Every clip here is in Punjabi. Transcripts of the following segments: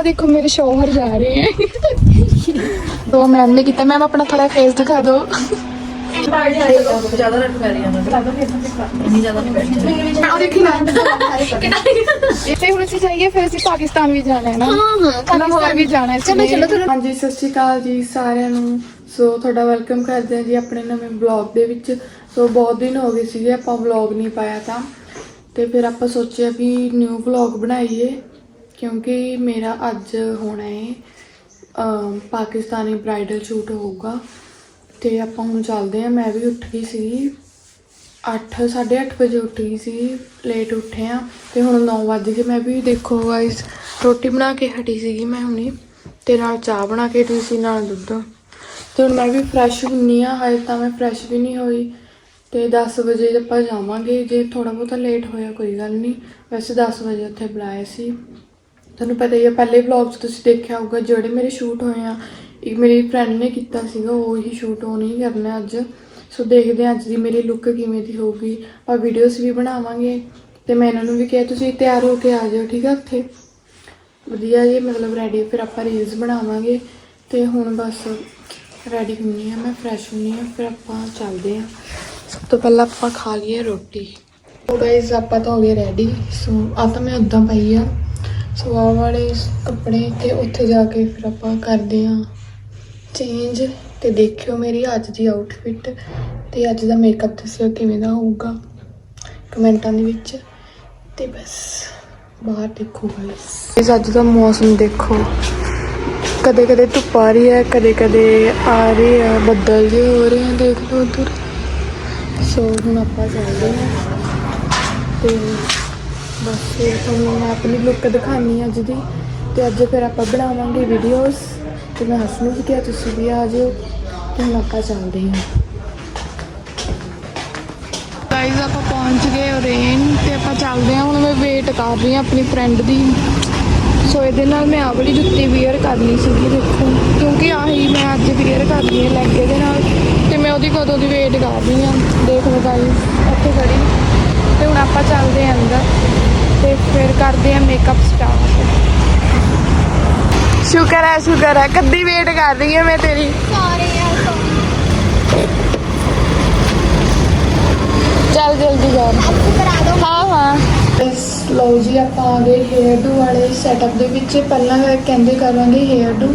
ਉਹ ਦੇਖੋ ਮੇਰੇ ਸ਼ੋਹਰ ਜਾ ਰਹੇ ਹੈ। ਦੋ ਮੈਮ ਨੇ ਕੀਤਾ। ਮੈਮ ਆਪਣਾ ਥੋੜਾ ਫੇਸ ਦਿਖਾ ਦਿਓ। ਜ਼ਿਆਦਾ ਰੱਟ ਪੈ ਰਹੀ ਹੈ ਨਾ ਇੰਨੀ ਜ਼ਿਆਦਾ ਨਹੀਂ ਬੈਠੀ ਉਹ ਦੇਖੀ ਨਾ ਇੱਥੇ ਹੁਣ ਅਸੀਂ ਜਾਈਏ ਫਿਰ ਅਸੀਂ ਪਾਕਿਸਤਾਨ ਵੀ ਜਾਣਾ ਹੈ ਨਾ। ਹਾਂ ਹਾਂ ਪਾਕਿਸਤਾਨ। ਵੀ ਜਾਣਾ ਹੈ। ਚਲੋ ਚਲੋ ਹਾਂਜੀ ਸਤਿ ਸ਼੍ਰੀ ਅਕਾਲ ਜੀ ਸਾਰਿਆਂ ਨੂੰ। ਸੋ ਤੁਹਾਡਾ ਵੈਲਕਮ ਕਰਦੇ ਹਾਂ ਜੀ ਆਪਣੇ ਨਵੇਂ ਬਲੌਗ ਦੇ ਵਿੱਚ। ਸੋ ਬਹੁਤ ਦਿਨ ਹੋ ਗਏ ਸੀਗੇ ਆਪਾਂ ਬਲੌਗ ਨਹੀਂ ਪਾਇਆ ਤਾਂ। ਤੇ ਫਿਰ ਆਪਾਂ ਸੋਚਿਆ ਵੀ ਨਿਊ ਬਲੌਗ ਬਣਾਈਏ। ਕਿਉਂਕਿ ਮੇਰਾ ਅੱਜ ਹੋਣਾ ਹੈ ਪਾਕਿਸਤਾਨੀ ਬ੍ਰਾਈਡਲ ਸ਼ੂਟ ਹੋਊਗਾ। ਤੇ ਆਪਾਂ ਹੁਣ ਚੱਲਦੇ ਹਾਂ ਮੈਂ ਵੀ ਉੱਠ ਗਈ ਸੀ 8 8:30 ਵਜੇ ਉੱਠ ਗਈ ਸੀ। ਲੇਟ ਉੱਠੇ ਆ। ਤੇ ਹੁਣ 9 ਵਜ ਕੇ ਮੈਂ ਵੀ ਦੇਖੋ ਗਾਇਸ ਰੋਟੀ ਬਣਾ ਕੇ ਹਟੀ ਸੀਗੀ ਮੈਂ ਹੁਣੀ। ਤੇ ਨਾਲ ਚਾਹ ਬਣਾ ਕੇ ਹਟੀ ਸੀ, ਨਾਲ ਦੁੱਧ। ਤੇ ਹੁਣ ਮੈਂ ਵੀ ਫਰੈਸ਼ ਹੁੰਨੀ ਆ। ਹਾਲੇ ਤਾਂ ਮੈਂ ਫਰੈਸ਼ ਵੀ ਨਹੀਂ ਹੋਈ। ਤੇ 10 ਵਜੇ ਆਪਾਂ ਜਾਵਾਂਗੇ। ਜੇ ਥੋੜਾ ਬਹੁਤਾ ਲੇਟ ਹੋਇਆ, ਕੋਈ ਗੱਲ ਨਹੀਂ। ਵੈਸੇ 10 ਵਜੇ ਉੱਥੇ ਬੁਲਾਇਆ ਸੀ। ਤੁਹਾਨੂੰ ਪਤਾ ਹੀ ਆ, ਪਹਿਲੇ ਵਲੌਗ 'ਚ ਤੁਸੀਂ ਦੇਖਿਆ ਹੋਊਗਾ, ਜਿਹੜੇ ਮੇਰੇ ਸ਼ੂਟ ਹੋਏ ਆ ਇੱਕ ਮੇਰੀ ਫਰੈਂਡ ਨੇ ਕੀਤਾ ਸੀਗਾ, ਉਹ ਹੀ ਸ਼ੂਟ ਉਹ ਨਹੀਂ ਕਰਨਾ ਅੱਜ। ਸੋ ਦੇਖਦੇ ਹਾਂ ਅੱਜ ਦੀ ਮੇਰੀ ਲੁੱਕ ਕਿਵੇਂ ਦੀ ਹੋਊਗੀ। ਆਪਾਂ ਵੀਡੀਓਜ਼ ਵੀ ਬਣਾਵਾਂਗੇ, ਤੇ ਮੈਂ ਇਹਨਾਂ ਨੂੰ ਵੀ ਕਿਹਾ, ਤੁਸੀਂ ਤਿਆਰ ਹੋ ਕੇ ਆ ਜਾਓ, ਠੀਕ ਆ ਉੱਥੇ? ਵਧੀਆ ਜੀ, ਮਤਲਬ ਰੈਡੀ ਫਿਰ ਆਪਾਂ ਰੀਲਸ ਬਣਾਵਾਂਗੇ, ਤੇ ਹੁਣ ਬਸ ਰੈਡੀ ਹੁੰਨੀ ਆ ਮੈਂ ਫਰੈਸ਼ ਹੁੰਨੀ ਆ, ਫਿਰ ਆਪਾਂ ਚੱਲਦੇ ਆ ਸਭ ਤੋਂ ਪਹਿਲਾਂ ਆਪਾਂ ਖਾ ਲਈਏ ਰੋਟੀ। ਸੋ ਗਾਇਸ ਆਪਾਂ ਤਾਂ ਹੋ ਗਏ ਰੈਡੀ ਸੋ ਆ ਤਾਂ ਮੈਂ ਉਦਾਂ ਪਈ ਆ। ਸੋ ਵਾਲੇ ਕੱਪੜੇ ਤੇ ਉੱਥੇ ਜਾ ਕੇ ਫਿਰ ਆਪਾਂ ਕਰਦੇ ਹਾਂ ਚੇਂਜ ਤੇ ਦੇਖਿਓ ਮੇਰੀ ਅੱਜ ਦੀ ਆਊਟਫਿਟ ਤੇ ਅੱਜ ਦਾ ਮੇਕਅਪ ਦੱਸਿਓ ਕਿਵੇਂ ਦਾ ਹੋਊਗਾ ਕਮੈਂਟਾਂ ਦੇ ਵਿੱਚ ਤੇ ਬਸ ਬਾਹਰ ਦੇਖੋ ਗਾਇਸ ਇਸ ਅੱਜ ਦਾ ਮੌਸਮ ਦੇਖੋ। ਕਦੇ ਕਦੇ ਧੁੱਪ ਆ ਰਹੀ ਹੈ, ਕਦੇ ਕਦੇ ਆ ਰਹੀ ਹੈ, ਬੱਦਲ ਜਿਹੇ ਹੋ ਰਹੇ ਆ, ਦੇਖ ਲਓ ਉਧਰ। ਸੋ ਹੁਣ ਆਪਾਂ ਚੱਲਦੇ ਹਾਂ ਤੇ ਬਸ ਫਿਰ ਤੁਹਾਨੂੰ ਮੈਂ ਆਪਣੀ ਲੁੱਕ ਦਿਖਾਣੀ ਅੱਜ ਦੀ ਤੇ ਅੱਜ ਫਿਰ ਆਪਾਂ ਬਣਾਵਾਂਗੇ ਵੀਡੀਓਜ਼ ਤੇ ਮੈਂ ਹੱਸ ਵੀ ਕਿਹਾ, ਤੁਸੀਂ ਵੀ ਆ ਜਾਓ। ਤੇ ਹੁਣ ਆਪਾਂ ਚੱਲਦੇ ਹਾਂ। ਗਾਈਜ਼ ਆਪਾਂ ਪਹੁੰਚ ਗਏ ਰੇਨ ਤੇ ਆਪਾਂ ਚੱਲਦੇ ਹਾਂ। ਹੁਣ ਮੈਂ ਵੇਟ ਕਰ ਰਹੀ ਹਾਂ ਆਪਣੀ ਫਰੈਂਡ ਦੀ। ਸੋ ਇਹਦੇ ਨਾਲ ਮੈਂ ਆਹ ਵਾਲੀ ਜੁੱਤੀ ਵੇਅਰ ਕਰਨੀ ਸੀਗੀ, ਦੇਖੋ। ਕਿਉਂਕਿ ਆਹੀ ਮੈਂ ਅੱਜ ਵੇਅਰ ਕਰਨੀ ਹੈ ਲਹਿੰਗੇ ਦੇ ਨਾਲ। ਤੇ ਮੈਂ ਉਹਦੀ ਕਦੋਂ ਦੀ ਵੇਟ ਕਰ ਰਹੀ ਹਾਂ। ਦੇਖ ਲਓ ਗਾਈਜ਼ ਉੱਥੇ ਖੜੀ। ਤੇ ਹੁਣ ਆਪਾਂ ਚੱਲਦੇ ਹਾਂ ਅੰਦਰ। ਤੇ ਫਿਰ ਕਰਦੇ ਹਾਂ ਮੇਕਅਪ ਸਟਾਰਟ ਸ਼ੁਕਰ ਹੈ ਸ਼ੁਕਰ ਹੈ। ਕੱਦੀ ਵੇਟ ਕਰ ਰਹੀ ਹਾਂ ਮੈਂ ਤੇਰੀ। ਚੱਲ ਜਲਦੀ ਜਾ ਹਾਂ ਹਾਂ। ਇਸ ਲਓ ਜੀ ਆਪਾਂ ਆ ਗਏ ਹੇਅਰ ਡੂ ਵਾਲੇ ਸੈਟਅਪ ਦੇ ਵਿੱਚ। ਪਹਿਲਾਂ ਕਹਿੰਦੇ ਕਰਾਂਗੇ ਹੇਅਰ ਡੂ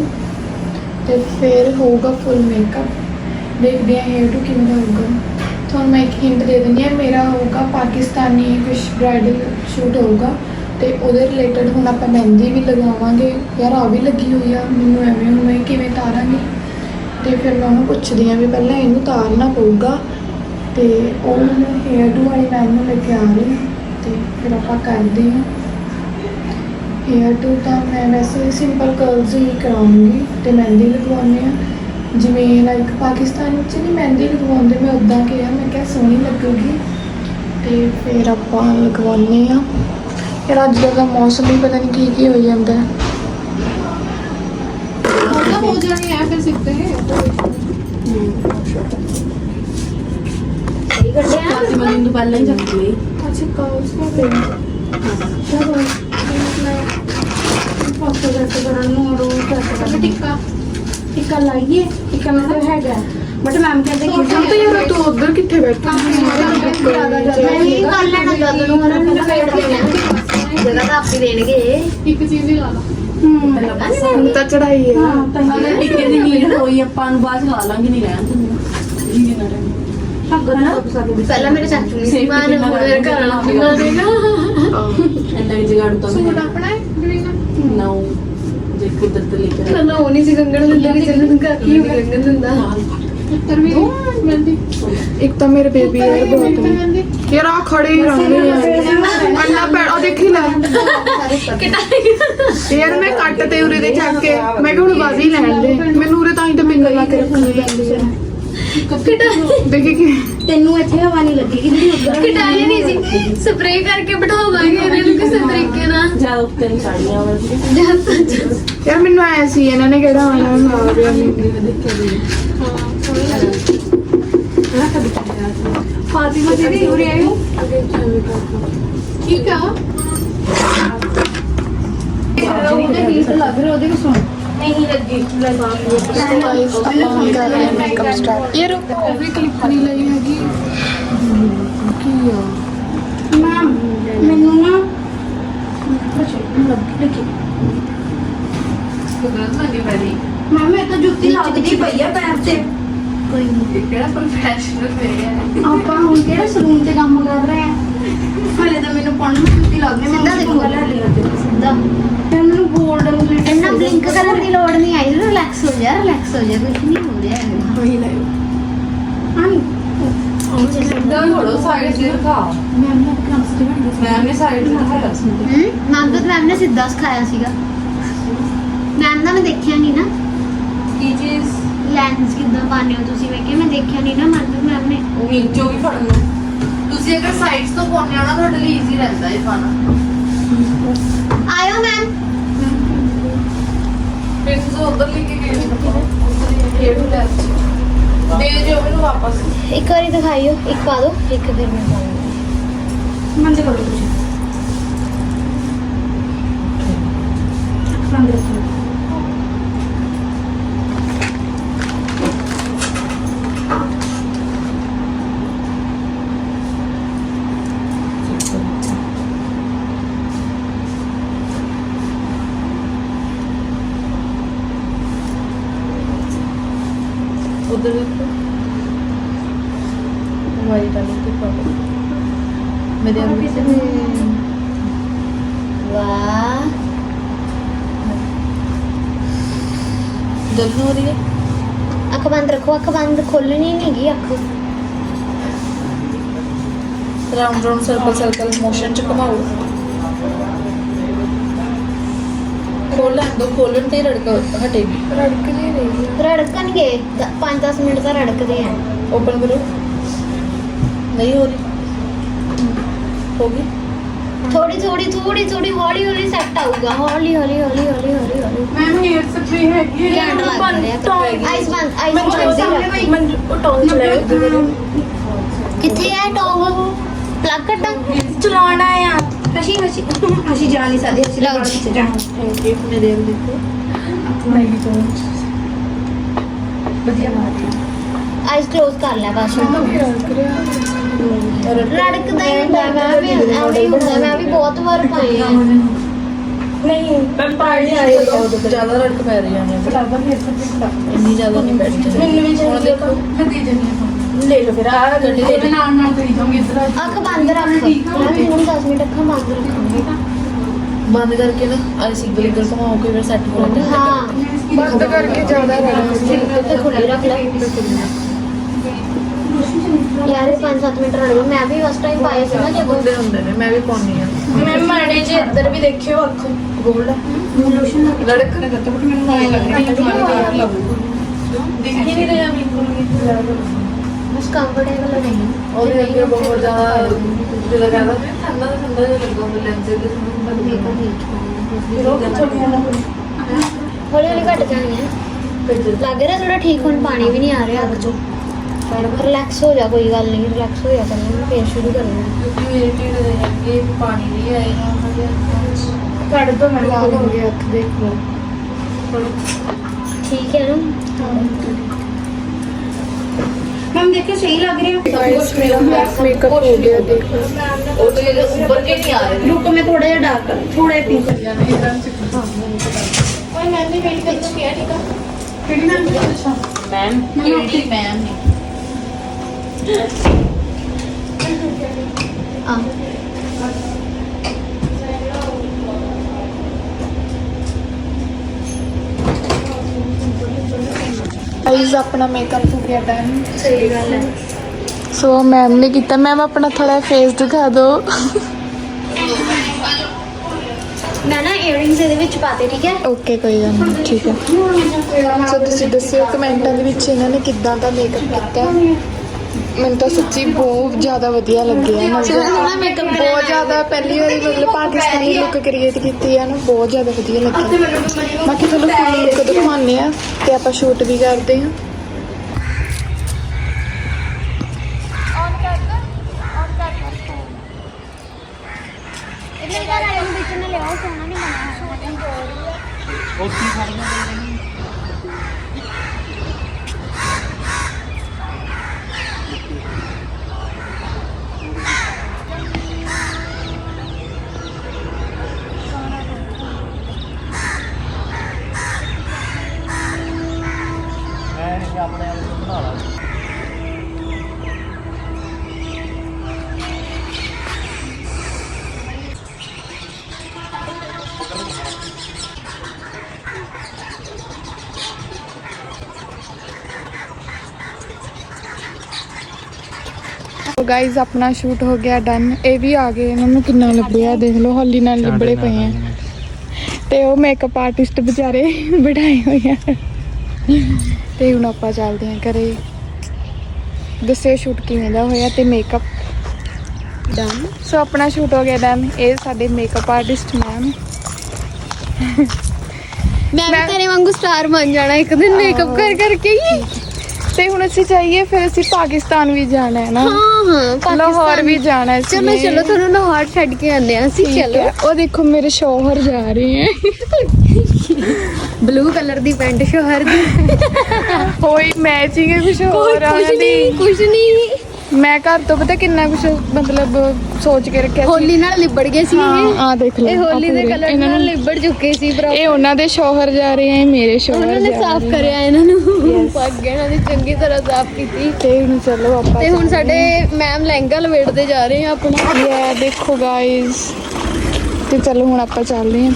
ਤੇ ਫਿਰ ਹੋਊਗਾ ਫੁੱਲ ਮੇਕਅਪ ਦੇਖਦੇ ਹਾਂ ਹੇਅਰ ਡੂ ਕਿਵੇਂ ਦਾ ਹੋਊਗਾ। ਤੁਹਾਨੂੰ ਮੈਂ ਇੱਕ ਹਿੰਟ ਦੇ ਦਿੰਦੀ ਹਾਂ, ਮੇਰਾ ਹੋਊਗਾ ਪਾਕਿਸਤਾਨੀ ਕੁਛ ਬ੍ਰਾਈਡਲ ਸ਼ੂਟ ਹੋਊਗਾ ਤੇ ਉਹਦੇ ਰਿਲੇਟਡ ਹੁਣ ਆਪਾਂ ਮਹਿੰਦੀ ਵੀ ਲਗਾਵਾਂਗੇ। ਯਾਰ ਆ ਵੀ ਲੱਗੀ ਹੋਈ ਆ, ਮੈਨੂੰ ਐਵੇਂ ਹੁਣ ਮੈਂ ਕਿਵੇਂ ਤਾਰਾਂਗੀ? ਤੇ ਫਿਰ ਮੈਂ ਉਹਨੂੰ ਪੁੱਛਦੀ ਆ ਵੀ ਪਹਿਲਾਂ ਇਹਨੂੰ ਤਾਰਨਾ ਪਊਗਾ ਤੇ ਉਹ ਮੈਨੂੰ ਹੇਅਰ ਡੂ ਵਾਲੀ ਮੈਮ ਨੂੰ ਲੈ ਕੇ ਆ ਰਹੀ ਹਾਂ ਤੇ ਫਿਰ ਆਪਾਂ ਕਰਦੇ ਹਾਂ। ਹੇਅਰ ਡੂ ਤਾਂ ਮੈਂ ਵੈਸੇ ਸਿੰਪਲ ਕਰਲਸ ਹੀ ਕਰਾਉਂਗੀ ਤੇ ਮਹਿੰਦੀ ਲਗਵਾਉਂਦੇ ਆ ਜਿਵੇਂ ਲਾਈਕ ਪਾਕਿਸਤਾਨ ਵਿੱਚ ਨਹੀਂ ਮਹਿੰਦੀ ਲਗਵਾਉਂਦੇ ਮੈਂ ਉਦਾਂ ਕਿਹਾ ਮੈਂ ਕਿਹਾ ਸੋਹਣੀ ਲੱਗੂਗੀ ਤੇ ਫਿਰ ਆਪਾਂ ਲਗਵਾਉਂਦੇ ਆ ਯਾਰ ਅੱਜ ਦਾ ਤਾਂ ਮੌਸਮ ਹੀ ਪਤਾ ਨਹੀਂ ਕੀ ਕੀ ਹੋ ਜਾਂਦਾ ਹੈ हो जानी है फिर सीखते हैं ਚਾਚੀ ਮਨ ਨੂੰ ਪਹਿਲਾਂ ਹੀ ਚੱਕ ਲਈ ਅੱਛਾ ਕਾਲਸ ਨਾ ਪੇ ਚਲੋ ਮੈਂ ਪਾਸਾ ਜੈਸੇ ਕਰਨ ਨੂੰ ਰੋ ਕਰਦਾ टिक्का ਟਿੱਕਾ ਲਾਈਏ ਟਿੱਕਾ ਮਤਲਬ ਹੈਗਾ। ਬਟ ਮੈਮ ਕਹਿੰਦੇ ਕਿ ਸਭ ਤੋਂ ਯਾਰ ਤੂੰ ਉਧਰ ਕਿੱਥੇ ਬੈਠਾ? ਨਹੀਂ ਕਰ ਲੈਣਾ ਦਾਦਾ ਉਹਨਾਂ ਨੂੰ ਪੇੜ ਦੇਣਾ ਜਗ੍ਹਾ ਤਾਂ ਆਪੇ ਦੇਣਗੇ। ਇੱਕ ਚੀਜ਼ ਹੀ ਲਾ ਲਾ ਹੂੰ। ਤਾਂ ਚੜਾਈ ਹੈ। ਹਾਂ ਤਾਂ ਅਗਰ ਟਿੱਕੇ ਦੀ ਨੀਡ ਆਪਾਂ ਨੂੰ ਬਾਅਦ ਲਾ ਲਾਂਗੇ ਨਹੀਂ ਰਹਿਣ ਦਿੰਦੇ। ਜਿਵੇਂ ਨਾ ਪਹਿਲਾਂ ਮੇਰੇ ਚਾਚੂ ਨੇ ਸੀ ਮਾਨ ਮੋਰ ਕਰਨਾ ਦੇਣਾ? ਇੰਨਾ ਜਗਾੜੂ ਤਾਂ ਸੂਟ ਆਪਣਾ ਗ੍ਰੀਨ ਨਾ। ਇੱਕ ਤਾਂ ਮੇਰੇ ਬੇਬੀ ਯਾਰ ਬਹੁਤ ਦੇਖੀ ਲੈ ਯਾਰ ਮੈਂ ਕੱਟ ਤੇ ਉਰੇ ਦੇ ਚੱਕ ਮੈਂ ਕਿਹਾ ਹੁਣ ਬਾਜ਼ੀ ਲੈਣ ਦੇ। ਮੈਨੂੰ ਉਰੇ ਤਾਂ ਹੀ ਤਾਂ ਮਿੰਗਲ ਲਾ ਕੇ ਰੱਖਣੀ ਪੈਂਦੀ ਹੈ ਦੇਖੀ ਕਿ ਤੈਨੂੰ ਇੱਥੇ ਹਵਾ ਨਹੀਂ ਲੱਗੇਗੀ ਜਿਹੜੀ ਉੱਧਰ ਕਟਾਈ ਨਹੀਂ ਜੀ ਸਪਰੇਅ ਕਰਕੇ ਬਿਠਾਵਾਂਗੇ ਇਹਨਾਂ ਨੂੰ ਕਿਸੇ ਤਰੀਕੇ ਨਾਲ। ਜਾ ਉੱਤੇ ਨਹੀਂ ਸਾੜੀਆਂ ਵਰਗੀ ਯਾਰ ਮੈਨੂੰ ਆਇਆ ਸੀ ਇਹਨਾਂ ਨੇ ਕਿਹੜਾ ਆਉਣਾ? ਮੈਂ ਆ ਗਿਆ ਨਹੀਂ। ਫਾਤਿਮਾ ਦੀਦੀ ਉਰੇ ਆਇਓ। ਠੀਕ ਆ? ਉਹਦੇ ਹੀਟ ਲੱਗ ਰਿਹਾ ਉਹਦੇ ਕੋ ਸੁਣ। ਨਹੀਂ ਲੱਗੀ ਗਾਇਸ ਆਪਾਂ ਕਰ ਰਹੇ ਮੇਕਅਪ ਸਟਾਰਟ ਇਹ ਉਹ ਵੀ ਕਲਿੱਪ ਨਹੀਂ ਲਈ ਹੈਗੀ ਕੀ ਆ ਮੈਮ ਮੈਨੂੰ ਨਾ ਮੈਮ ਇਹ ਤਾਂ ਜੁੱਤੀ ਲੱਗਦੀ ਪਈ ਆ ਪੈਰ ਤੇ। ਕਿਹੜਾ ਪ੍ਰੋਫੈਸ਼ਨਲ ਹੈ ਆਪਾਂ ਹੁਣ ਕਿਹੜੇ ਸਲੂਨ ਤੇ ਕੰਮ ਕਰ ਰਹੇ ਆ? ਹਲੇ ਤਾਂ ਮੈਨੂੰ ਪੜਨ ਜਾ ਰਿਲੈਕਸ ਹੋ ਜਾ ਕੁਝ ਨਹੀਂ ਹੋ ਰਿਹਾ ਹੈਗਾ ਵਹੀ ਲੈ ਸਿੱਧਾ ਥੋੜਾ ਸਾਈਡ ਤੇ ਦਿਖਾ ਮੈਂ ਨੇ ਸਾਈਡ ਤੇ ਦਿਖਾਇਆ ਸੀ ਹੂੰ ਮੰਗਤ ਮੈਮ ਨੇ ਸਿੱਧਾ ਸਿਖਾਇਆ ਸੀਗਾ ਮੈਮ ਦਾ ਮੈਂ ਦੇਖਿਆ ਨਹੀਂ ਨਾ ਕੀ ਚੀਜ਼ ਲੈਂਸ ਕਿੱਦਾਂ ਪਾਉਂਦੇ ਹੋ ਤੁਸੀਂ ਮੈਂ ਕਿਹਾ ਮੈਂ ਦੇਖਿਆ ਨਹੀਂ ਨਾ ਮੰਗਤ ਮੈਮ ਨੇ ਉਹ ਵਿੱਚੋਂ ਵੀ ਫੜਨ ਨੂੰ ਤੁਸੀਂ ਅਗਰ ਸਾਈਡਸ ਤੋਂ ਪਾਉਂਦੇ ਹੋ ਨਾ ਤੁਹਾਡੇ ਲਈ ਈਜ਼ੀ ਰਹਿੰਦਾ ਹੈ ਪਾਣਾ ਆਇਓ ਮੈਮ ਸੀ ਇਹ ਨੂੰ ਲੈਫਟ ਦੇ ਦਿਓ ਮੈਨੂੰ ਵਾਪਸ। ਇੱਕ ਵਾਰੀ ਦਿਖਾਈਓ ਇੱਕ ਪਾ ਦਿਓ ਇੱਕ ਫਿਰ ਮੈਂ ਪਾਉਂਗੀ ਮੰਦੇ ਕਰੋ ਤੁਸੀਂ। ਅੱਖਾਂ ਦੇ ਰੱਖੋ ਉਧਰ ਦੇਖੋ ਵਾਈ ਤਾਂ ਨਹੀਂ ਪਾ ਮੇਰੇ ਵਾਹ ਜਲਨ ਹੋ ਰਹੀ ਹੈ ਅੱਖ ਬੰਦ ਰੱਖੋ ਅੱਖ ਬੰਦ ਖੋਲਣੀ ਨਹੀਂ ਗੀ ਅੱਖ round round circle circle motion ਚ ਘੁਮਾਓ ਖੋਲਣ ਦੋ ਖੋਲਣ ਤੇ ਰੜਕ ਹਟੇਗੀ ਰੜਕ ਨਹੀਂ ਰਹੀ ਹੈ ਰੜਕਣਗੇ 5-10 ਮਿੰਟ ਤਾਂ ਰੜਕਦੇ ਆ। ਓਪਨ ਕਰੋ। ਨਹੀਂ ਹੋ ਰਹੀ। ਹੋ ਗਈ? ਥੋੜੀ ਥੋੜੀ ਥੋੜੀ ਥੋੜੀ ਹੌਲੀ ਹੌਲੀ ਸੈੱਟ ਆਊਗਾ। ਹੌਲੀ ਹੌਲੀ ਹੌਲੀ ਹੌਲੀ ਹੌਲੀ ਹੌਲੀ। ਮੈਮ ਹੇਅਰ ਸਪਰੇ ਹੈਗੀ ਹੈ ਘੈਂਟ ਲੱਗ ਰਿਹਾ ਆਈਸ ਬੰਦ ਆਈਸ ਬੰਦ। ਮੰਜੂ ਉਹ ਟੌਂਗ ਚਲਾਓ ਕਿੱਥੇ ਹੈ ਟੌਂਗ ਪਲੱਗ ਕੱਟਾਂ ਚਲਾਉਣਾ ਆ। ਹਸ਼ੀ ਹਸ਼ੀ ਹਸ਼ੀ ਜਾ ਨਹੀਂ ਸਕਦੀ ਅਸੀਂ ਲਓ ਜੀ। ਜਾ ਯੂ ਮੇਰੇ ਵੱਲ ਦੇਖੋ ਨਹੀਂ ਤੋਂ ਵਧੀਆ ਮਾਰੀ ਆਈਸ ਕਲੋਜ਼ ਕਰ ਲੈ ਬਸ। ਹੁਣ। ਵੀ ਰੜਕਦਾ ਹੀ ਹੁੰਦਾ ਮੈਂ ਵੀ ਐਵੇਂ ਹੀ ਹੁੰਦਾ ਮੈਂ ਵੀ ਬਹੁਤ ਵਾਰ ਪਾਏ ਆ। ਨਹੀਂ। ਮੈਂ ਪਾਣੀ ਆਏ ਜ਼ਿਆਦਾ ਰੜਕ ਪੈ ਰਹੀ ਹੈ ਲੱਗਦਾ ਹੇਅਰ ਸਪਰੇ ਇੰਨੀ ਜ਼ਿਆਦਾ ਨਹੀਂ ਬੈਠ। ਮੈਨੂੰ ਵੀ ਚਾਹੀਦੀ ਹੈ ਦੇਖੋ। ਮੈਂ ਦੇ ਦਿੰਦੀ ਹਾਂ ਲੈ ਲਓ ਫਿਰ ਆ ਗੱਡੀ ਦੇ ਨਾਲ ਨਾਲ ਕਰੀ ਜਾਵਾਂਗੇ ਇੱਧਰ। ਆ ਅੱਖ ਬੰਦ ਰੱਖ। ਮੈਂ ਹੁਣ 10 ਮਿੰਟ ਅੱਖਾਂ ਬੰਦ ਰੱਖਾਂਗੀ ਬੰਦ ਕਰਕੇ ਨਾ ਆਈ ਸਿਗਨਲ ਇੱਧਰ ਘੁਮਾਓ ਕੇ ਫਿਰ ਸੈੱਟ ਹੋ ਜਾਂਦਾ ਹਾਂ। ਬੰਦ ਕਰਕੇ ਜ਼ਿਆਦਾ ਰੜਕ ਤੇ ਖੁੱਲੀ ਰੱਖ ਲੈ। ਯਾਰ 5-7 ਮਿੰਟ ਰੜ ਗਏ ਮੈਂ ਵੀ ਉਸ ਟਾਈਮ ਪਾਏ ਸੀ ਨਾ ਜਦੋਂ। ਹੁੰਦੇ ਹੁੰਦੇ ਨੇ ਮੈਂ ਵੀ ਪਾਉਣੀ ਆ ਮੈਂ ਮਾੜੇ ਜੇ ਇੱਧਰ ਵੀ ਦੇਖਿਓ ਅੱਖ। ਗੋਲਡ ਲੋਸ਼ਨ ਲੜਕ ਨਾ ਕਰਤਾ ਬਟ ਮੈਨੂੰ ਆਏ ਲੱਗ ਰਿਹਾ ਕਿ ਮਾਰੇ ਲੱਗੂ। ਦਿਖ ਨਹੀਂ ਰਿਹਾ ਬਿਲਕੁਲ ਵੀ। ਬਸ ਕੰਫਰਟੇਬਲ ਨਹੀਂ। ਉਹਦੇ ਅੱਗੇ ਬਹੁਤ ਜ਼ਿਆਦਾ ਜਿਹੜਾ ਕਹਿੰਦਾ ਵੀ ਠੰਡਾ ਤਾਂ ਠੰਡਾ ਜਿਹਾ ਲੱਗਾ ਉਹ ਲੈਂਸ ਦੇ ਫਿਰ ਉਹ ਕਿੱਥੋਂ ਗਿਆ ਨਾ ਹੌਲੀ ਹੌਲੀ ਘਟ ਜਾਣੀ ਹੈ ਲੱਗ ਰਿਹਾ ਥੋੜਾ ਠੀਕ ਹੁਣ ਪਾਣੀ ਵੀ ਨਹੀਂ ਆ ਰਿਹਾ ਅੱਖ ਚੋਂ। ਰਿਲੈਕਸ ਹੋ ਜਾ ਕੋਈ ਗੱਲ ਨਹੀਂ ਰਿਲੈਕਸ ਹੋ ਜਾ ਕਰਨਾ ਫੇਰ ਸ਼ੁਰੂ ਕਰਨਾ। ਕਿਉਂਕਿ ਮੇਰੇ ਢਿੱਡ ਦੇ ਅੱਗੇ ਪਾਣੀ ਨਹੀਂ ਆਏਗਾ ਉਹਨਾਂ ਕੱਢ ਦੋ ਮੈਂ ਲਾਲ ਹੋ। ਗਿਆ ਅੱਖ ਦੇਖ ਲਓ। ਠੀਕ ਹੈ ਨਾ? ਮੈਮ ਦੇਖੋ ਸਹੀ ਲੱਗ ਰਿਹਾ ਗਾਇਸ ਮੇਰਾ ਮੇਕਅਪ ਹੋ ਗਿਆ ਦੇਖੋ ਉਹ ਤੇ ਉੱਪਰ ਕੇ ਨਹੀਂ ਆ ਰਹੇ ਰੁਕੋ ਮੈਂ ਥੋੜਾ ਜਿਹਾ ਡਾਰਕ ਕਰ ਥੋੜਾ ਜਿਹਾ ਪਿੰਕ ਓਏ ਮੈਂ ਵੀ ਵੇਟ ਕਰ ਚੁੱਕੀ ਆ ਠੀਕ ਆ ਕਿਹੜੀ ਮੈਮ ਦੀ ਅੱਛਾ ਮੈਮ ਕਿਹੜੀ ਮੈਮ ਨੇ ਆ ਗਾਇਸ ਆਪਣਾ ਮੇਕਅਪ ਹੋ ਗਿਆ ਡਨ ਸਹੀ ਗੱਲ ਹੈ। ਸੋ ਮੈਮ ਨੇ ਕੀਤਾ। ਮੈਮ ਆਪਣਾ ਥੋੜਾ ਫੇਸ ਦਿਖਾ ਦਿਓ। ਮੈਂ ਨਾ ਇਅਰਿੰਗਸ ਇਹਦੇ ਵਿੱਚ ਪਾਤੇ ਠੀਕ ਹੈ? ਓਕੇ ਕੋਈ ਗੱਲ ਨਹੀਂ। ਠੀਕ ਹੈ। ਸੋ ਤੁਸੀਂ ਦੱਸਿਓ ਕਮੈਂਟਾਂ ਦੇ ਵਿੱਚ ਇਹਨਾਂ ਨੇ ਕਿੱਦਾਂ ਦਾ ਮੇਕਅਪ ਕੀਤਾ। ਮੈਨੂੰ ਤਾਂ ਸੱਚੀ ਬਹੁਤ ਜ਼ਿਆਦਾ ਵਧੀਆ ਲੱਗਿਆ ਮਤਲਬ ਬਹੁਤ ਜ਼ਿਆਦਾ ਪਹਿਲੀ ਵਾਰੀ ਮਤਲਬ ਪਾਕਿਸਤਾਨੀ ਲੁੱਕ ਕ੍ਰੀਏਟ ਕੀਤੀ ਹੈ ਨਾ ਬਹੁਤ ਜ਼ਿਆਦਾ ਵਧੀਆ ਲੱਗਿਆ ਬਾਕੀ ਤੁਹਾਨੂੰ ਫੁੱਲ ਲੁੱਕ ਦਿਖਾਉਂਦੇ ਆ ਤੇ ਆਪਾਂ ਸ਼ੂਟ ਵੀ ਕਰਦੇ ਹਾਂ ਇਹਨੇ ਘਰ ਵਾਲੇ ਗਾਇਜ਼ ਆਪਣਾ ਸ਼ੂਟ ਹੋ ਗਿਆ ਡਨ ਇਹ ਵੀ ਆ ਗਏ। ਇਹਨਾਂ ਨੂੰ ਕਿੰਨਾ ਲੱਭਿਆ? ਦੇਖ ਲਓ ਹੌਲੀ ਨਾਲ ਲਿਬੜੇ ਪਏ ਆ। ਤੇ ਉਹ ਮੇਕਅਪ ਆਰਟਿਸਟ ਵਿਚਾਰੇ ਬਿਠਾਏ ਹੋਏ ਆ। ਤੇ ਹੁਣ ਆਪਾਂ ਚੱਲਦੇ ਹਾਂ ਘਰੇ। ਦੱਸਿਓ ਸ਼ੂਟ ਕਿਵੇਂ ਦਾ ਹੋਇਆ ਤੇ ਮੇਕਅਪ ਡਨ ਸੋ ਆਪਣਾ ਸ਼ੂਟ ਹੋ ਗਿਆ ਡਨ ਇਹ ਸਾਡੇ ਮੇਕਅਪ ਆਰਟਿਸਟ ਮੈਮ ਮੈਂ ਮੈਂ- ਵੀ ਤੇਰੇ ਵਾਂਗੂ ਸਟਾਰ ਬਣ ਜਾਣਾ ਇੱਕ ਦਿਨ ਮੇਕਅਪ ਕਰ ਕਰਕੇ। ਹੀ ਤੇ ਹੁਣ ਅਸੀਂ ਚਾਹੀਏ ਫਿਰ ਅਸੀਂ ਪਾਕਿਸਤਾਨ ਵੀ ਜਾਣਾ ਹੈ ਨਾ। ਹਾਂ ਹਾਂ ਲਾਹੌਰ ਵੀ ਜਾਣਾ ਹੈ ਚਲੋ। ਚਲੋ ਤੁਹਾਨੂੰ ਲਾਹੌਰ ਛੱਡ ਕੇ ਆਉਂਦੇ ਆ ਅਸੀਂ ਚਲੋ। ਉਹ ਦੇਖੋ ਮੇਰੇ ਸ਼ੋਹਰ ਜਾ ਰਹੇ ਹੈ। ਬਲੂ ਕਲਰ ਦੀ ਪੈਂਟ ਸ਼ੋਹਰ ਦੀ। ਹੋਈ ਮੈਚਿੰਗ ਹੈ ਕੁਝ ਹੋਰ ਆ ਕੁਝ ਨਹੀਂ ਕੁਝ ਨਹੀਂ। ਮੈਂ ਘਰ ਤੋਂ ਪਤਾ ਕਿੰਨਾ ਕੁਝ ਮਤਲਬ ਸੋਚ ਕੇ ਰੱਖਿਆ ਸੀ। ਹੋਲੀ ਨਾਲ ਲਿਬੜ ਗਏ ਸੀ ਇਹ? ਆ ਦੇਖ ਲਓ ਇਹ ਹੋਲੀ ਦੇ। ਕਲਰ ਇਹਨਾਂ ਨਾਲ ਨੂੰ- ਲਿਬੜ ਚੁੱਕੇ ਸੀ ਪਰ ਇਹ ਉਹਨਾਂ ਦੇ ਸ਼ੋਹਰ ਜਾ ਰਹੇ ਹੈ ਇਹ ਮੇਰੇ ਸ਼ੋਹਰ ਉਹਨਾਂ ਨੇ ਸਾਫ਼ ਕਰਿਆ ਇਹਨਾਂ ਨੂੰ। ਪੱਗ ਇਹਨਾਂ ਦੀ ਚੰਗੀ ਤਰ੍ਹਾਂ ਸਾਫ਼ ਕੀਤੀ। ਤੇ ਹੁਣ ਚਲੋ ਆਪਾਂ ਤੇ ਹੁਣ ਸਾਡੇ ਮੈਮ ਲਹਿੰਗਾ ਲਵੇੜਦੇ ਜਾ ਰਹੇ ਆ ਆਪਣਾ। ਇਹ ਦੇਖੋ ਗਾਇਸ ਤੇ ਚਲੋ ਹੁਣ ਆਪਾਂ ਚੱਲਦੇ ਹਾਂ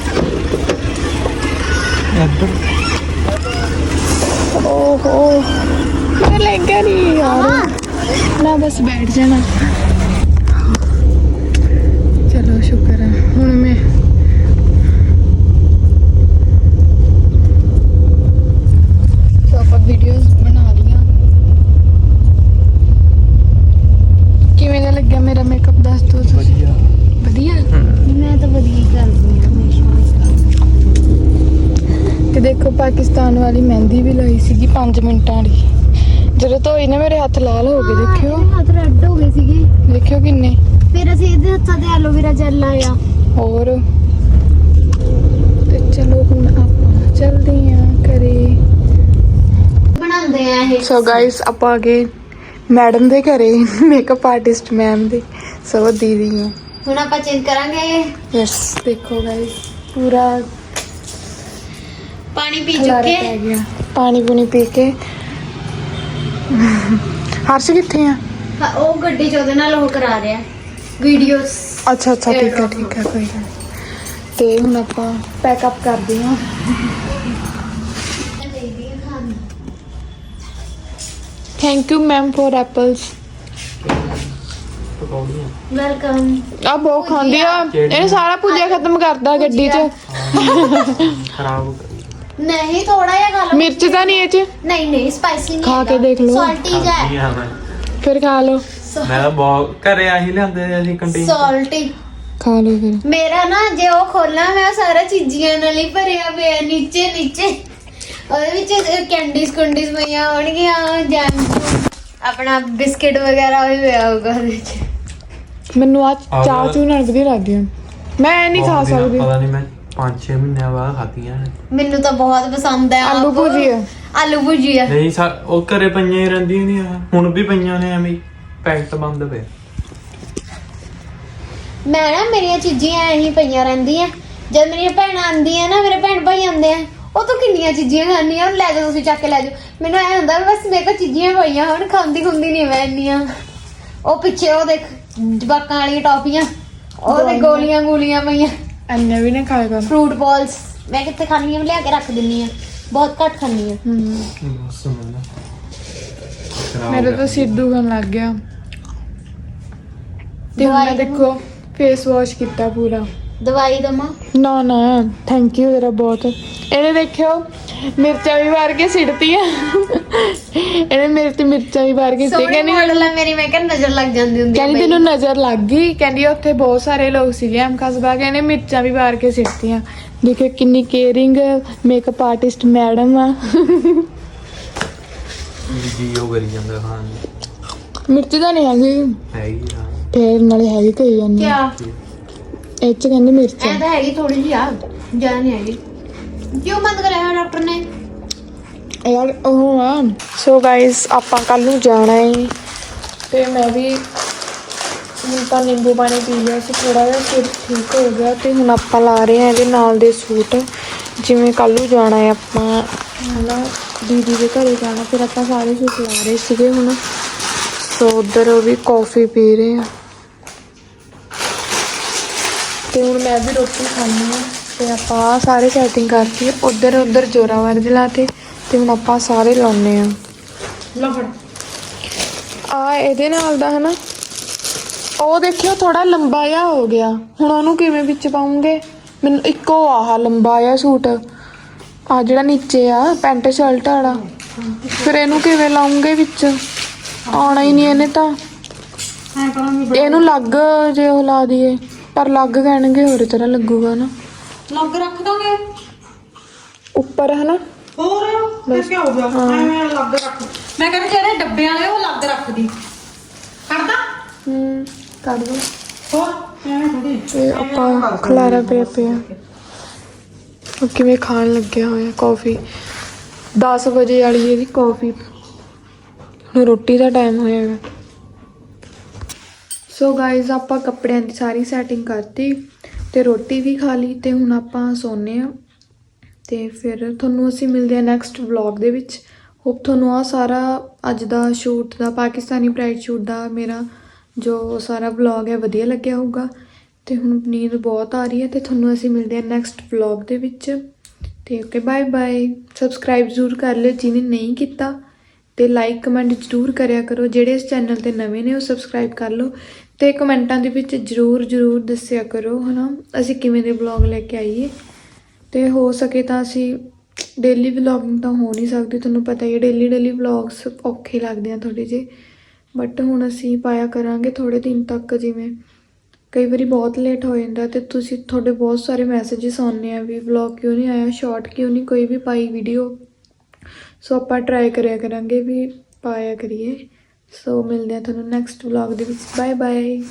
ਓਹੋ ਮੇਰਾ ਲਹਿੰਗਾ ਨਹੀਂ ਯਾਰ ਨਾ ਬਸ ਬੈਠ ਜਾਣਾ। ਚਲੋ ਸ਼ੁਕਰ ਹੈ ਹੁਣ ਮੈਂ ਸੋ ਆਪਾਂ ਵੀਡੀਓਜ਼ ਬਣਾ ਲੀਆਂ ਕਿਵੇਂ ਦਾ ਲੱਗਿਆ ਮੇਰਾ ਮੇਕਅਪ ਦੱਸ ਦਿਓ ਤੁਸੀਂ? ਵਧੀਆ। ਮੈਂ ਤਾਂ ਵਧੀਆ ਹੀ ਕਰਦੀ ਹਾਂ ਹਮੇਸ਼ਾ ਤੇ ਦੇਖੋ ਪਾਕਿਸਤਾਨ ਵਾਲੀ ਮਹਿੰਦੀ ਵੀ ਲਾਈ ਸੀਗੀ 5 ਮਿੰਟਾਂ ਦੀ ਜਦੋਂ ਧੋਈ ਨਾ ਮੇਰੇ ਹੱਥ ਲਾਲ ਹੋ ਗਏ ਦੇਖਿਓ। ਹੱਥ ਰੈੱਡ ਹੋ ਗਏ ਸੀਗੇ। ਦੇਖਿਓ ਕਿੰਨੇ। ਫਿਰ ਅਸੀਂ ਇਹਦੇ ਹੱਥਾਂ ਤੇ ਐਲੋਵੇਰਾ ਜੈਲ ਲਾਇਆ। ਹੋਰ। ਤੇ ਚਲੋ ਹੁਣ ਆਪਾਂ ਚੱਲਦੇ ਆਂ ਘਰੇ। ਬਣਾਉਂਦੇ ਆ ਇਹ। ਸੋ ਗਾਇਸ ਆਪਾਂ ਗਏ ਮੈਡਮ ਦੇ ਘਰੇ ਮੇਕਅਪ ਆਰਟਿਸਟ ਮੈਮ ਦੇ। ਸੋ ਦੀਦੀ ਹੈ ਹੁਣ ਆਪਾਂ ਚੇਂਜ ਕਰਾਂਗੇ। ਯਸ ਦੇਖੋ ਗਾਇਸ ਪੂਰਾ ਪਾਣੀ ਪੀ ਚੁੱਕੇ। ਪਾਣੀ ਪੂਣੀ ਪੀ ਕੇ ਹਰਸ਼ ਕਿੱਥੇ ਆ? ਹਾਂ, ਉਹ ਗੱਡੀ ਚ ਉਹਦੇ ਨਾਲ ਉਹ ਕਰਾ ਰਿਹਾ। ਵੀਡੀਓਸ ਅੱਛਾ ਅੱਛਾ ਠੀਕ ਹੈ ਠੀਕ ਹੈ ਕੋਈ ਗੱਲ ਨੀ। ਤੇ ਹੁਣ ਆਪਾਂ ਪੈਕਅਪ ਕਰਦੇ ਹਾਂ। Thank you ma'am for apples welcome ਆ ਬਹੁਤ ਖਾਂਦੀ ਆ। ਇਹ ਸਾਰਾ ਪੂਜਾ ਖਤਮ ਕਰਦਾ ਗੱਡੀ 'ਚ। ਖਰਾਬ ਨਹੀਂ ਥੋੜਾ ਜਿਹਾ ਖਾ ਲਓ ਮਿਰਚ ਤਾਂ ਨਹੀਂ ਇਹ 'ਚ? ਨਹੀਂ ਨਹੀਂ ਸਪਾਈਸੀ ਨਹੀਂ ਖਾ ਕੇ ਦੇਖ ਲਓ। ਸਾਲਟੀ ਜਾ ਆ ਮੈਂ। ਫਿਰ ਖਾ ਲਓ। ਮੈਂ ਤਾਂ ਬਹੁਤ ਘਰੇ ਆਹੀ ਲਿਆਂਦੇ ਨੇ ਅਸੀਂ ਕੰਟੀਨ ਸਾਲਟੀ ਖਾ ਲਓ ਫਿਰ। ਮੇਰਾ ਨਾ ਜੇ ਉਹ ਖੋਲਾਂ ਮੈਂ ਉਹ ਸਾਰਾ ਚੀਜ਼ੀਆਂ ਨਾਲ ਹੀ ਭਰਿਆ ਪਿਆ ਨੀਚੇ ਨੀਚੇ। ਉਹਦੇ ਵਿੱਚ ਕੈਂਡੀਜ਼ ਕੁੰਡੀਜ਼ ਪਈਆਂ ਹੋਣਗੀਆਂ ਜੈਮ ਆਪਣਾ ਬਿਸਕਿਟ ਵਗੈਰਾ ਵੀ ਪਿਆ ਹੋਊਗਾ ਉਹਦੇ ਵਿੱਚ। ਮੈਨੂੰ ਆ ਚਾਹ ਚੂ ਨਾਲ ਵਧੀਆ ਲੱਗਦੀ ਆ। ਮੈਂ ਇਹ ਨਹੀਂ ਖਾ ਸਕਦੀ। ਪਤਾ ਨਹੀਂ ਮੈਂ 5-6 ਮਹੀਨਿਆਂ ਬਾਅਦ ਖਾਧੀਆਂ ਨੇ। ਮੈਨੂੰ ਤਾਂ ਬਹੁਤ ਪਸੰਦ ਹੈ ਆਲੂ ਆਪ। ਭੁਜੀਆ। ਆਲੂ ਭੁਜੀਆ। ਨਹੀਂ ਸਾ- ਉਹ ਘਰੇ ਪਈਆਂ ਹੀ ਰਹਿੰਦੀਆਂ ਨਹੀਂ ਆ ਹੁਣ ਵੀ ਪਈਆਂ ਨੇ ਐਵੇਂ ਪੈਕਟ ਬੰਦ ਪਏ। ਮੈਂ ਨਾ ਮੇਰੀਆਂ ਚੀਜ਼ੀਆਂ ਐਂ ਪਈਆਂ ਰਹਿੰਦੀਆਂ। ਜਦ ਮੇਰੀਆਂ ਭੈਣਾਂ ਆਉਂਦੀਆਂ ਨਾ ਮੇਰੇ ਭੈਣ ਭਾਈ ਆਉਂਦੇ ਆ ਉਹ ਤੋਂ ਕਿੰਨੀਆਂ ਚੀਜ਼ੀਆਂ ਖਾਣੀਆਂ ਉਹ ਲੈ ਜਾਓ ਤੁਸੀਂ ਚੱਕ ਕੇ ਲੈ ਜਾਓ। ਮੈਨੂੰ ਐ ਹੁੰਦਾ ਵੀ ਬਸ ਮੇਰੇ ਕੋਲ ਚੀਜ਼ੀਆਂ ਪਈਆਂ ਹੁਣ ਖਾਂਦੀ ਖੁੰਦੀ ਨਹੀਂ ਮੈਂ ਇੰਨੀਆਂ। ਉਹ ਪਿੱਛੇ ਉਹ ਦੇਖ ਜਵਾਕਾਂ ਵਾਲੀਆਂ ਟੌਫੀਆਂ ਉਹਦੇ ਗੋਲੀਆਂ ਗੋਲੀਆਂ ਪਈਆਂ। ਅੰਨੇ ਵੀ ਨਹੀਂ ਖਾਇਆ ਕਰ। ਫਰੂਟ ਬਾਲਸ ਮੈਂ ਕਿੱਥੇ ਖਾਣੀ ਆ ਲਿਆ ਕੇ ਰੱਖ ਦਿੰਨੀ ਆ ਬਹੁਤ ਘੱਟ ਖਾਣੀ ਆ ਮੈਂ ਖਰਾਬ ਮੇਰਾ ਹੋ ਤਾਂ ਸਿਰ ਦੁਖਣ ਲੱਗ ਗਿਆ। ਤੇ ਹੁਣ ਮੈਂ ਦਵਾਈ ਦੇਖੋ ਫੇਸ ਵਾਸ਼ ਕੀਤਾ ਪੂਰਾ। ਦਵਾਈ ਦਮਾ ਨਾ ਨਾ ਥੈਂਕ ਯੂ ਤੇਰਾ ਬਹੁਤ। ਇਹਨੇ ਦੇਖਿਓ ਮਿਰਚਾਂ ਵੀ ਵਾਰ ਕੇ ਸਿੱਟਤੀਆਂ। ਇਹਨੇ ਮੇਰੇ ਤੇ ਮਿਰਚਾਂ ਵੀ ਵਾਰ ਕੇ ਸਿੱਟੀ ਕਹਿੰਦੀ ਮਾਡਲ ਆ ਮੇਰੀ ਮੈਂ ਕਿਹਾ ਨਜ਼ਰ ਲੱਗ ਜਾਂਦੀ ਹੁੰਦੀ ਕਹਿੰਦੀ। ਤੈਨੂੰ ਨਜ਼ਰ ਲੱਗ ਗਈ। ਕਹਿੰਦੀ ਉੱਥੇ ਬਹੁਤ ਸਾਰੇ ਲੋਕ ਸੀਗੇ ਐਮ ਕਸਬਾ ਕੇ ਇਹਨੇ ਮਿਰਚਾਂ ਵੀ ਵਾਰ ਕੇ ਸਿੱਟਤੀਆਂ। ਦੇਖਿਓ ਕਿੰਨੀ ਕੇਅਰਿੰਗ ਮੇਕਅਪ ਆਰਟਿਸਟ ਮੈਡਮ ਆ। ਜੀ ਉਹ ਕਰੀ ਜਾਂਦਾ ਖਾਣ। ਮਿਰਚ ਤਾਂ ਨਹੀਂ ਹੈਗੀ। ਹੈਗੀ ਆ ਫੇਰ ਨਾਲੇ ਹੈਗੀ ਕਹੀ ਜਾਂਦੀ ਕਿਆ? ਇਹ ਚ ਕਹਿੰਦੀ ਮਿਰਚ ਐ ਤਾਂ ਹੈਗੀ ਥੋੜੀ ਜਿਹੀ ਆ ਜ਼ਿਆਦਾ ਨਹੀਂ ਹੈਗੀ। ਕਿਉਂ ਬੰਦ ਕਰਿਆ ਹੋਇਆ ਡਾਕਟਰ ਨੇ? ਯਾਰ ਉਹ ਆ। ਸੋ ਗਾਇਸ ਆਪਾਂ ਕੱਲ ਨੂੰ ਜਾਣਾ ਹੈ ਤੇ ਮੈਂ ਵੀ ਹੁਣ ਤਾਂ ਨਿੰਬੂ ਪਾਣੀ ਪੀ ਲਿਆ ਸੀ ਥੋੜਾ ਜਿਹਾ ਸਿਰ ਠੀਕ ਹੋ ਗਿਆ ਤੇ ਹੁਣ ਆਪਾਂ ਲਾ ਰਹੇ ਹਾਂ ਇਹਦੇ ਨਾਲ ਦੇ ਸੂਟ। ਜਿਵੇਂ ਕੱਲ ਨੂੰ ਜਾਣਾ ਹੈ ਆਪਾਂ। ਹਨਾ ਦੀਦੀ ਦੇ ਘਰੇ ਜਾਣਾ ਫਿਰ ਆਪਾਂ ਸਾਰੇ ਸੂਟ ਲਾ ਰਹੇ ਸੀਗੇ ਹੁਣ। ਸੋ ਉਧਰ ਵੀ ਕੌਫੀ ਪੀ ਰਹੇ ਆ। ਤੇ ਹੁਣ ਮੈਂ ਵੀ ਰੋਟੀ ਖਾਣੀ ਆ ਤੇ ਆਪਾਂ ਸਾਰੇ ਸੈਟਿੰਗ ਕਰਤੀ ਉਧਰ ਉਧਰ ਜੋਰਾਵਰ ਦੇ ਲਾਤੇ ਤੇ ਹੁਣ ਆਪਾਂ ਸਾਰੇ ਲਾਉਨੇ ਆ ਆ ਇਹਦੇ ਨਾਲ ਦਾ ਹਨਾ ਉਹ ਦੇਖਿਓ ਥੋੜਾ ਲੰਬਾ ਜਿਹਾ ਹੋ ਗਿਆ। ਹੁਣ ਉਹਨੂੰ ਕਿਵੇਂ ਵਿੱਚ ਪਾਉਂਗੇ? ਮੈਨੂੰ ਇੱਕੋ ਆਹ ਲੰਬਾ ਜਿਹਾ ਸੂਟ। ਆ ਜਿਹੜਾ ਨੀਚੇ ਆ ਪੈਂਟ ਸ਼ਰਟ ਵਾਲਾ। ਫਿਰ ਇਹਨੂੰ ਕਿਵੇਂ ਲਾਉਂਗੇ ਵਿੱਚ? ਆਉਣਾ ਹੀ ਨਹੀਂ ਇਹਨੇ ਤਾਂ। ਇਹਨੂੰ ਲੱਗ ਜੇ ਉਹ ਲਾ ਦਈਏ। ਪਰ ਲੱਗ ਕਹਿਣਗੇ ਹੋਰ ਤਰ੍ਹਾਂ ਲੱਗੂਗਾ ਨਾ। ਲੱਗ ਰੱਖ ਦਾਂਗੇ। ਉੱਪਰ ਹਨਾ? ਹੋਰ? ਫਿਰ ਕੀ ਹੋ ਗਿਆ? ਐਵੇਂ ਲੱਗ ਰੱਖ। ਮੈਂ ਕਹਿੰਦਾ ਜਿਹੜੇ ਡੱਬੇ ਵਾਲੇ ਉਹ ਲੱਗ ਰੱਖਦੀ। ਕਰਦਾ? ਹੂੰ ਕਰ ਦੋ ਹੋਰ? ਐਵੇਂ ਥੋੜੀ ਤੇ ਆਪਾਂ ਖਲਾਰਾ ਪਿਆ ਪਿਆ। ਉਹ ਕਿਵੇਂ ਖਾਣ ਲੱਗਿਆ ਹੋਇਆ ਕਾਫੀ। 10 ਵਜੇ ਵਾਲੀ ਇਹਦੀ ਕਾਫੀ। ਹੁਣ ਰੋਟੀ ਦਾ ਟਾਈਮ ਹੋਇਆ ਹੈ ਸੋ ਗਾਇਜ਼ ਆਪਾਂ ਕੱਪੜਿਆਂ ਦੀ ਸਾਰੀ ਸੈਟਿੰਗ ਕਰਤੀ ਤੇ ਰੋਟੀ ਵੀ ਖਾ ਲਈ ਤੇ ਹੁਣ ਆਪਾਂ ਸੋਨੇ ਆ ਤੇ ਫਿਰ ਤੁਹਾਨੂੰ ਅਸੀਂ ਮਿਲਦੇ ਆ ਨੈਕਸਟ ਵਲੌਗ ਦੇ ਵਿੱਚ। ਹੋਪ ਤੁਹਾਨੂੰ ਆ ਸਾਰਾ ਅੱਜ ਦਾ ਸ਼ੂਟ ਦਾ, ਪਾਕਿਸਤਾਨੀ ਪ੍ਰਾਈਡ ਸ਼ੂਟ ਦਾ ਮੇਰਾ ਜੋ ਸਾਰਾ ਵਲੌਗ ਹੈ ਵਧੀਆ ਲੱਗਿਆ ਹੋਊਗਾ। ਤੇ ਹੁਣ ਨੀਂਦ ਬਹੁਤ ਆ ਰਹੀ ਹੈ ਤੇ ਤੁਹਾਨੂੰ ਅਸੀਂ ਮਿਲਦੇ ਆ ਨੈਕਸਟ ਵਲੌਗ ਦੇ ਵਿੱਚ। ਤੇ ਓਕੇ ਬਾਏ ਬਾਏ ਸਬਸਕ੍ਰਾਈਬ ਜ਼ਰੂਰ ਕਰ ਲਿਓ ਜਿਹਨੇ ਨਹੀਂ ਕੀਤਾ। ਤੇ ਲਾਈਕ ਕਮੈਂਟ ਜ਼ਰੂਰ ਕਰਿਆ ਕਰੋ। ਜਿਹੜੇ ਇਸ ਚੈਨਲ ਤੇ ਨਵੇਂ ਨੇ, ਉਹ ਸਬਸਕ੍ਰਾਈਬ ਕਰ ਲਓ ਤੇ ਕਮੈਂਟਾਂ ਦੇ ਵਿੱਚ ਜ਼ਰੂਰ ਜ਼ਰੂਰ ਦੱਸਿਆ ਕਰੋ, ਹਨਾ? ਅਸੀਂ ਕਿਵੇਂ ਦੇ ਵਲੌਗ ਲੈ ਕੇ ਆਈਏ? ਤੇ ਹੋ ਸਕੇ ਤਾਂ ਅਸੀਂ ਡੇਲੀ ਵਲੌਗਿੰਗ ਤਾਂ ਹੋ ਨਹੀਂ ਸਕਦੀ, ਤੁਹਾਨੂੰ ਪਤਾ ਹੀ ਹੈ ਡੇਲੀ ਡੇਲੀ ਵਲੌਗਸ ਔਖੇ ਲੱਗਦੇ ਆ ਥੋੜੇ ਜਿਹੇ ਬਟ ਹੁਣ ਅਸੀਂ ਪਾਇਆ ਕਰਾਂਗੇ ਥੋੜੇ ਦਿਨ ਤੱਕ ਜਿਵੇਂ। ਕਈ ਵਾਰੀ ਬਹੁਤ ਲੇਟ ਹੋ ਜਾਂਦਾ ਤੇ ਤੁਸੀਂ, ਤੁਹਾਡੇ ਬਹੁਤ ਸਾਰੇ ਮੈਸੇजेस ਆਉਂਦੇ ਆ ਵੀ ਵਲੌਗ ਕਿਉਂ ਨਹੀਂ ਆਇਆ ਸ਼ਾਰਟ ਕਿਉਂ ਨਹੀਂ, ਕੋਈ ਵੀ ਪਾਈ ਵੀਡੀਓ ਸੋ ਆਪਾਂ ਟਰਾਈ ਕਰਿਆ ਕਰਾਂਗੇ ਵੀ ਪਾਇਆ ਕਰੀਏ। ਸੋ ਮਿਲਦੇ ਆ ਤੁਹਾਨੂੰ ਨੈਕਸਟ ਵਲੌਗ ਦੇ ਵਿੱਚ। Bye bye